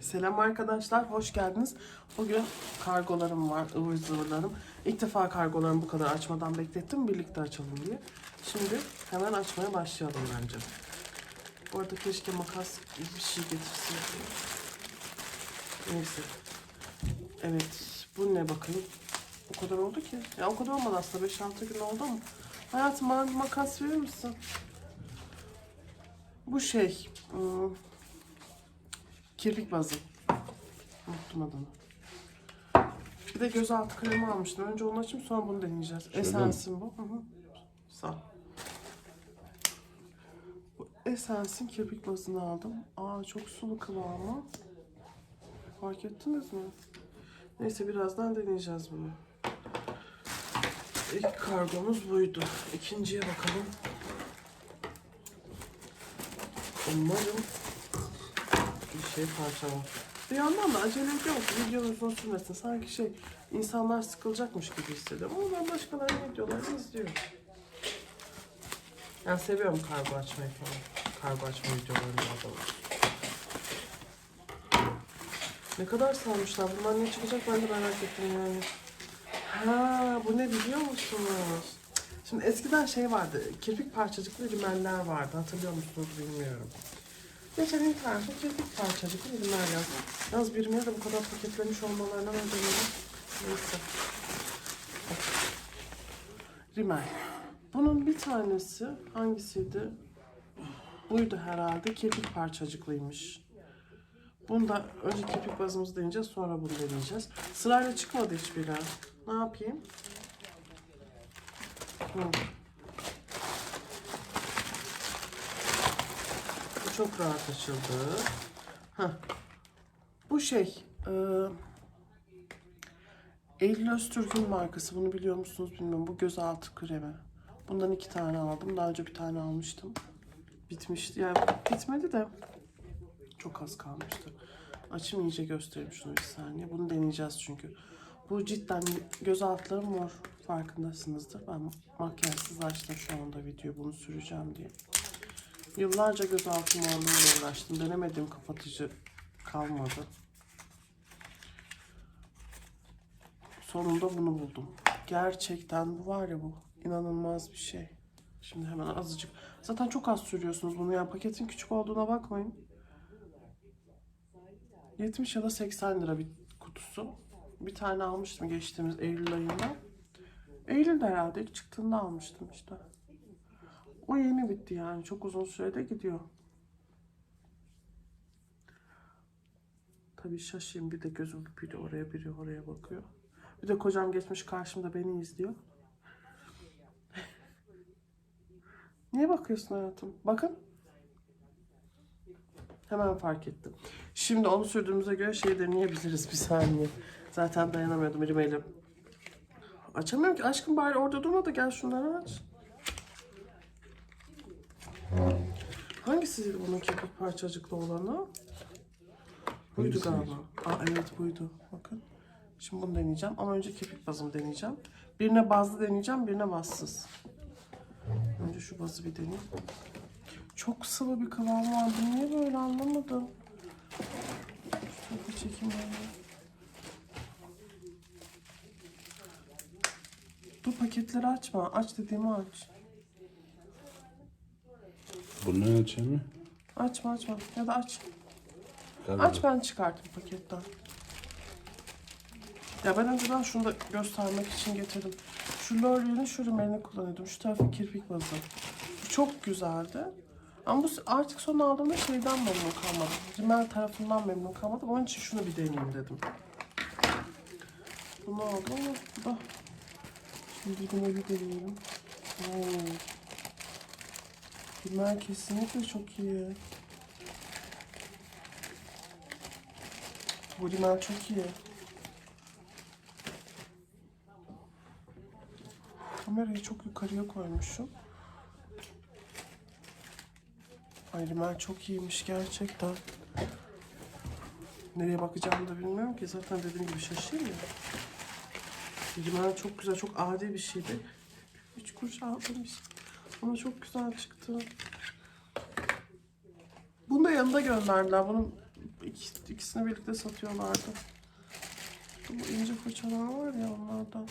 Selam arkadaşlar, hoş geldiniz. Bugün kargolarım var, ıvır zıvırlarım. İlk defa kargolarımı bu kadar açmadan beklettim, birlikte açalım diye. Şimdi hemen açmaya başlayalım bence. Bu arada keşke makas bir şey getirsin. Neyse. Evet, bu ne bakayım? O kadar oldu ki. Ya o kadar olmadı aslında, 5-6 gün oldu ama. Hayatım bana bir makas verir misin? Bu şey, ım, kirpik bazı. Unuttum adını. Bir de gözaltı kremi almıştım. Önce onu açayım sonra bunu deneyeceğiz. Şöyle mi? Esensin bu. Hı hı. Sağ ol. Bu Esensin kirpik bazını aldım. Aa çok sulu kıvamı. Fark ettiniz mi? Neyse birazdan deneyeceğiz bunu. İlk kargomuz buydu. İkinciye bakalım. Umarım bir şey parçalar. Bir yandan da acele ediyorum ki videonun uzun sürmesin. Sanki şey insanlar sıkılacakmış gibi hissediyorum. Ama ben başkalarının videolarını izliyorum. Yani seviyorum kargo açmayı falan. Kargo açma videolarını doğrusu. Ne kadar sarmışlar. Bunlar ne çıkacak ben de merak ettim yani. Ha, bu ne biliyor musunuz? Şimdi eskiden şey vardı, kirpik parçacıklı rimeller vardı. Hatırlıyor musunuz bilmiyorum. Geçen internette kirpik parçacıklı ürünler yazdım. Yaz birimleri de bu kadar paketlemiş olmalarına ben denedim. Neyse. Rimel. Bunun bir tanesi hangisiydi? Buydu herhalde. Kirpik parçacıklıymış. Bunu da önce kirpik bazımızı deneyeceğiz sonra bunu deneyeceğiz. Sırayla çıkmadı hiçbiri. Ne yapayım? Hı. Çok rahat açıldı. Heh. Bu şey, e, Eylül Öztürk'ün markası. Bunu biliyor musunuz bilmiyorum. Bu gözaltı kremi. Bundan iki tane aldım. Daha önce bir tane almıştım. Bitmişti. Yani bitmedi de çok az kalmıştı. Açım iyice göstereyim şunu bir saniye. Bunu deneyeceğiz çünkü. Bu cidden göz altlarım mor. Farkındasınızdır. Ben makyajsız açtım şu anda video bunu süreceğim diye. Yıllarca gözaltı morluğuyla uğraştım. Denemediğim kapatıcı kalmadı. Sonunda bunu buldum. Gerçekten bu var ya bu. inanılmaz bir şey. Şimdi hemen azıcık. Zaten çok az sürüyorsunuz bunu. Yani paketin küçük olduğuna bakmayın. 70 ya da 80 lira bir kutusu. Bir tane almıştım geçtiğimiz Eylül ayında. Eylül'de herhalde ilk çıktığında almıştım işte. O yeni bitti yani. Çok uzun sürede gidiyor. Tabii şaşayım. Bir de gözüm biri oraya biri oraya bakıyor. Bir de kocam geçmiş karşımda beni izliyor. Niye bakıyorsun hayatım? Bakın. Hemen fark ettim. Şimdi onu sürdüğümüze göre şey deneyebiliriz bir saniye. Zaten dayanamıyordum rimelim. Açamıyorum ki. Aşkım bari orada durma da gel şunları aç. Hangisi bunun kirpik parçacıklı olanı? Buydu Hangisi? galiba. Aa evet buydu. Bakın. Şimdi bunu deneyeceğim ama önce kirpik bazımı deneyeceğim. Birine bazlı deneyeceğim, birine bazsız. Önce şu bazı bir deneyeyim. Çok sıvı bir kıvam vardı. Niye böyle anlamadım. Şöyle bir çekeyim ben. Dur paketleri açma. Aç dediğimi aç. Bunu açayım mı? Açma açma. Ya da aç. Galiba. Aç ben çıkartayım paketten. Ya ben önceden şunu da göstermek için getirdim. Şu L'Oreal'in şu rimelini kullanıyordum. Şu tarafı kirpik bazı. Bu çok güzeldi. Ama bu artık son aldığımda şeyden memnun kalmadım. Rimel tarafından memnun kalmadım. Onun için şunu bir deneyeyim dedim. Bunu aldım bu da... Şimdi rimeli deneyelim. Oo. Rimel kesinlikle çok iyi. Bu rimel çok iyi. Kamerayı çok yukarıya koymuşum. Ay rimel çok iyiymiş gerçekten. Nereye bakacağımı da bilmiyorum ki. Zaten dediğim gibi şaşayım ya. Rimel çok güzel, çok adi bir şeydi. Üç kuruş aldım işte. Ama çok güzel çıktı. Bunu da yanında gönderdiler. Bunun İki, ikisini birlikte satıyorlardı. Bu ince fırçalar var ya onlardan.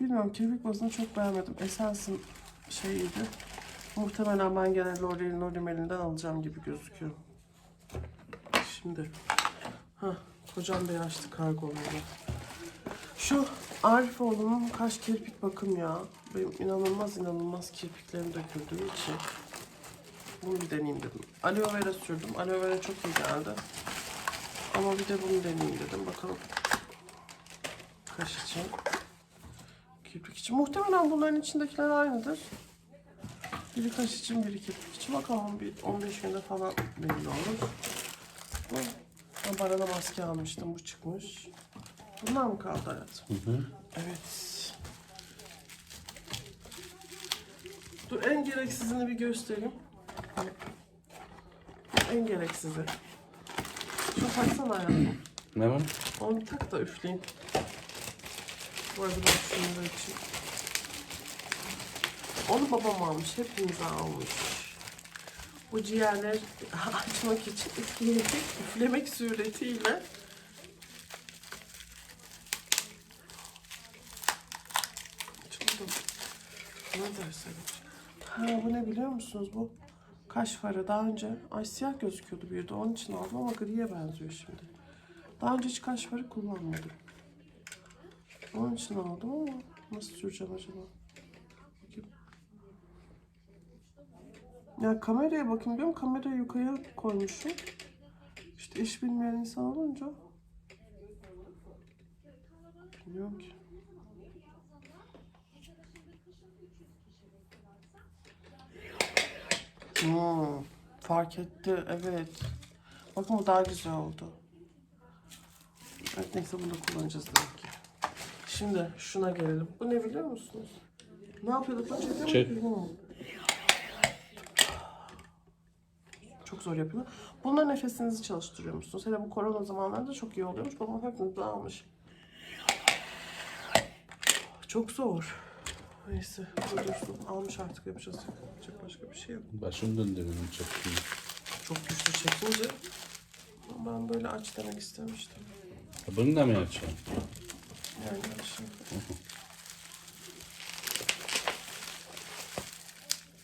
Bilmiyorum kirpik bazını çok beğenmedim. Essence'ın şeyiydi. Muhtemelen ben gene L'Oreal'in L'Oreal'inden alacağım gibi gözüküyor. Şimdi. Hah, kocam bey açtı kargoları. Şu Arifoğlu'nun kaş kirpik bakım ya. Benim inanılmaz inanılmaz kirpiklerim döküldüğü için. Bunu bir deneyeyim dedim. Aloe vera sürdüm. Aloe vera çok iyi geldi. Ama bir de bunu deneyeyim dedim. Bakalım. Kaş için. Kirpik için. Muhtemelen bunların içindekiler aynıdır. Biri kaş için, biri kirpik için. Bakalım bir 15 günde falan belli olur. Bu. Ben barana maske almıştım. Bu çıkmış. Bunlar mı kaldı hayatım? Hı hı. Evet. Dur en gereksizini bir göstereyim. En gereksizi. Şunu taksana hayatım. Ne var? Onu tak da üfleyin. Bu arada ben şunu da açayım. Onu babam almış. Hepimize almış. Bu ciğerler açmak için üfleyerek, üflemek suretiyle Açıldı. Ha bu ne biliyor musunuz bu? Kaş farı daha önce ay siyah gözüküyordu bir de onun için aldım ama griye benziyor şimdi. Daha önce hiç kaş farı kullanmadım. Onun için aldım ama nasıl süreceğim acaba? Ya kameraya bakayım diyorum. Kamerayı yukarıya koymuşum. İşte iş bilmeyen insan olunca bilmiyorum ki. Fark etti evet. Bakın bu daha güzel oldu. Evet neyse bunu da kullanacağız demek ki. Şimdi şuna gelelim. Bu ne biliyor musunuz? Ne yapıyorduk? lan? Çekiyor Çek. Çok zor yapıyor. Bunlar nefesinizi çalıştırıyor musunuz? Hele bu korona zamanlarında çok iyi oluyormuş. Babam hepimizi almış. Çok zor. Neyse bu dursun. Almış artık yapacağız. Yapacak başka bir şey yok. Başım döndü benim çektiğim. Çok güçlü çekince ben böyle aç demek istemiştim. Ha, Bunu da mı yapacağım? Yani şey.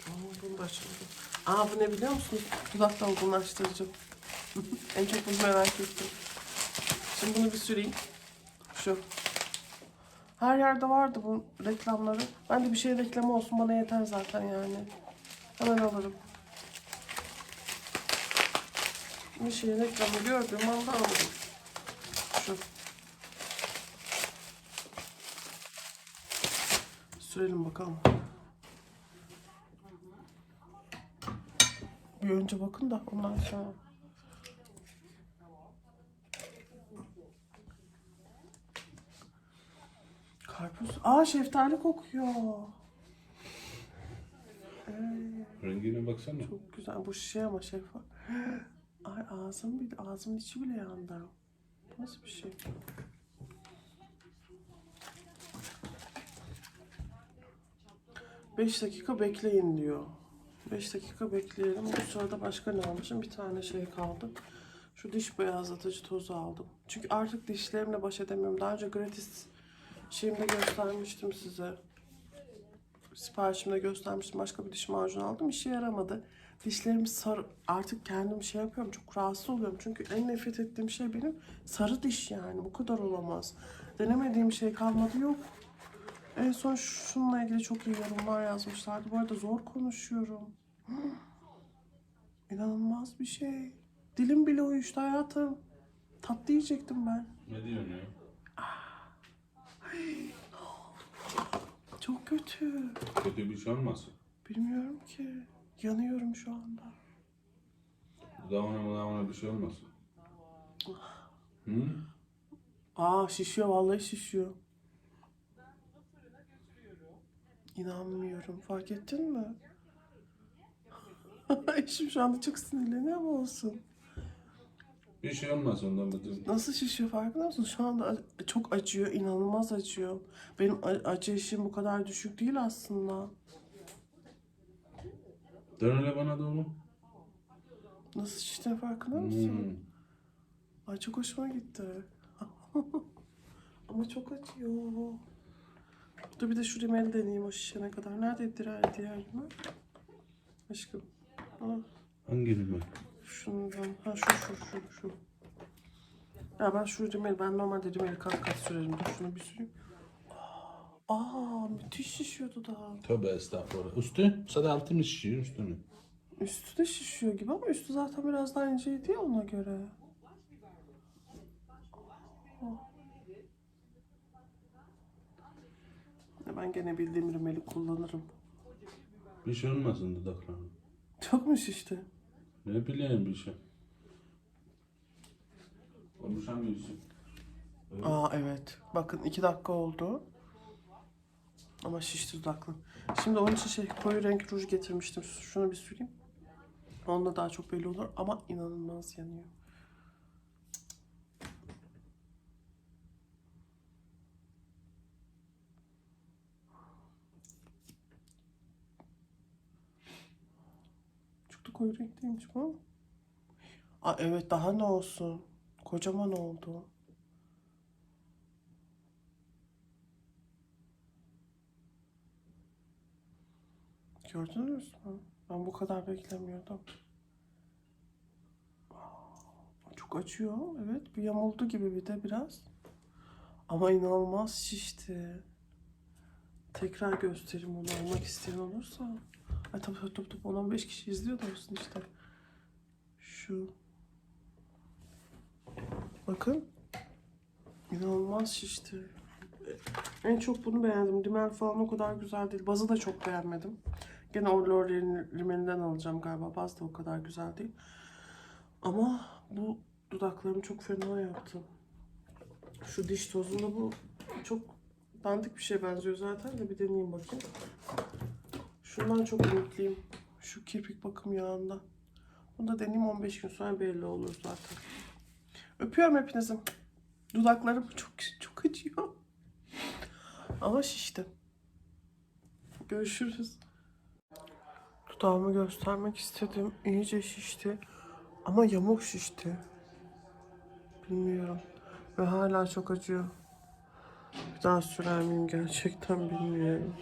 Aa, bunu da açalım. Aa bu ne biliyor musunuz? Dudak dolgunlaştırıcı. en çok bunu merak ettim. Şimdi bunu bir süreyim. Şu. Her yerde vardı bu reklamları. Ben de bir şey reklamı olsun bana yeter zaten yani. Hemen alırım. Bir şey reklamı gördüğüm anda alırım. Şu. Sürelim bakalım. Bir önce bakın da ondan sonra. Karpuz. Aa şeftali kokuyor. Rengine baksana. Çok güzel. Bu şişe ama şeffaf. Ay ağzım bir ağzımın içi bile yandı. Nasıl bir şey? Beş dakika bekleyin diyor. 5 dakika bekleyelim. Bu sırada başka ne almışım? Bir tane şey kaldı. Şu diş beyazlatıcı tozu aldım. Çünkü artık dişlerimle baş edemiyorum. Daha önce gratis şeyimde göstermiştim size. Siparişimde göstermiştim. Başka bir diş macunu aldım. İşe yaramadı. Dişlerim sarı. Artık kendim şey yapıyorum. Çok rahatsız oluyorum. Çünkü en nefret ettiğim şey benim sarı diş yani. Bu kadar olamaz. Denemediğim şey kalmadı yok. En son şununla ilgili çok iyi yorumlar yazmışlardı. Bu arada zor konuşuyorum. İnanılmaz bir şey. Dilim bile uyuştu hayatım. Tatlı yiyecektim ben. Ne diyorsun ya? Çok kötü. Kötü bir şey olmasın. Bilmiyorum ki. Yanıyorum şu anda. Dudağına mudağına bir şey olmasın. Hı? Aa şişiyor vallahi şişiyor. İnanmıyorum. Fark ettin mi? Eşim şu anda çok sinirleniyor ama olsun. Bir şey olmaz ondan bütün. Nasıl şişiyor farkında mısın? Şu anda çok acıyor, inanılmaz acıyor. Benim a- acı eşiğim bu kadar düşük değil aslında. Dön hele bana doğru. Nasıl şiştiğine farkında mısın? Hmm. Ay çok hoşuma gitti. Ama çok acıyor. Dur bir de şu rimeli deneyeyim o şişene kadar. Nerede diğer diğer rimel? Aşkım. Aa, Hangi rimel? Şundan. Ha şu şu şu şu. Ya ben şu rimeli, ben normalde rimeli kat kat sürerim. Dur şunu bir süreyim. Aa müthiş şişiyordu daha. Tövbe estağfurullah. Üstü? Sadece altı mı şişiyor üstünü? Üstü de şişiyor gibi ama üstü zaten biraz daha inceydi ya ona göre. Ya Ben gene bildiğim rimeli kullanırım. Bir şey olmasın dudaklarına. Çok mu şişti? Ne bileyim bir şey. Konuşamıyorsun. Aa evet. Bakın iki dakika oldu. Ama şişti dudaklı. Şimdi onun için şey koyu renk ruj getirmiştim. Şunu bir süreyim. Onunla daha çok belli olur ama inanılmaz yanıyor. Koyu renk değilmiş bu. Aa evet daha ne olsun. Kocaman oldu. Gördünüz mü? Ben bu kadar beklemiyordum. Çok acıyor. Evet bir yamuldu gibi bir de biraz. Ama inanılmaz şişti. Tekrar göstereyim onu almak isteyen olursa. Ay tabii tabii tabii, tabii 10-15 kişi izliyor da olsun işte. Şu. Bakın. İnanılmaz şişti. En çok bunu beğendim. Rimel falan o kadar güzel değil. Bazı da çok beğenmedim. Gene o L'Oreal'in rimelinden alacağım galiba. Baz da o kadar güzel değil. Ama bu dudaklarımı çok fena yaptı. Şu diş tozunda bu çok dandik bir şey benziyor zaten de bir deneyeyim bakayım. Şundan çok ümitliyim. Şu kirpik bakım yağında. Bunu da deneyeyim 15 gün sonra belli olur zaten. Öpüyorum hepinizi. Dudaklarım çok çok acıyor. Ama şişti. Görüşürüz. Dudağımı göstermek istedim. İyice şişti. Ama yamuk şişti. Bilmiyorum. Ve hala çok acıyor. Bir daha sürer miyim gerçekten bilmiyorum.